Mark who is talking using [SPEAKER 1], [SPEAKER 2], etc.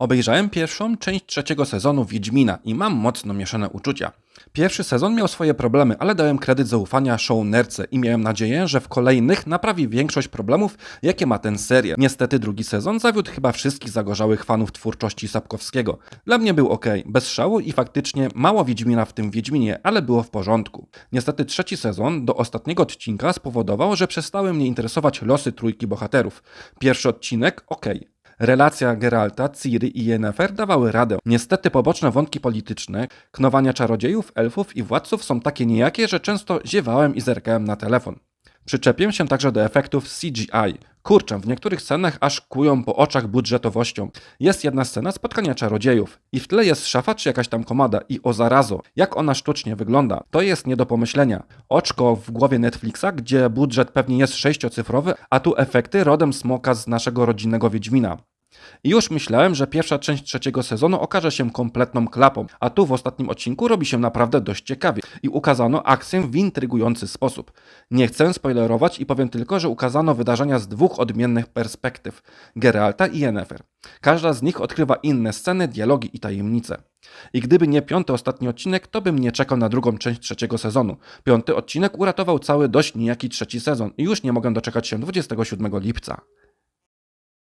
[SPEAKER 1] Obejrzałem pierwszą część trzeciego sezonu Wiedźmina i mam mocno mieszane uczucia. Pierwszy sezon miał swoje problemy, ale dałem kredyt zaufania shownerce i miałem nadzieję, że w kolejnych naprawi większość problemów, jakie ma ten serial. Niestety drugi sezon zawiódł chyba wszystkich zagorzałych fanów twórczości Sapkowskiego. Dla mnie był ok, bez szału i faktycznie mało Wiedźmina w tym Wiedźminie, ale było w porządku. Niestety trzeci sezon do ostatniego odcinka spowodował, że przestały mnie interesować losy trójki bohaterów. Pierwszy odcinek ok. Relacja Geralta, Ciri i Yennefer dawały radę. Niestety poboczne wątki polityczne, knowania czarodziejów, elfów i władców są takie nijakie, że często ziewałem i zerkałem na telefon. Przyczepię się także do efektów CGI. Kurczę, w niektórych scenach aż kują po oczach budżetowością. Jest jedna scena spotkania czarodziejów i w tle jest szafa czy jakaś tam komada i o zarazo, jak ona sztucznie wygląda. To jest nie do pomyślenia. Oczko w głowie Netflixa, gdzie budżet pewnie jest sześciocyfrowy, a tu efekty rodem smoka z naszego rodzinnego Wiedźmina. I już myślałem, że pierwsza część trzeciego sezonu okaże się kompletną klapą, a tu w ostatnim odcinku robi się naprawdę dość ciekawie i ukazano akcję w intrygujący sposób. Nie chcę spoilerować i powiem tylko, że ukazano wydarzenia z dwóch odmiennych perspektyw Geralta i Yennefer. Każda z nich odkrywa inne sceny, dialogi i tajemnice. I gdyby nie piąty ostatni odcinek, to bym nie czekał na drugą część trzeciego sezonu. Piąty odcinek uratował cały dość nijaki trzeci sezon i już nie mogę doczekać się 27 lipca.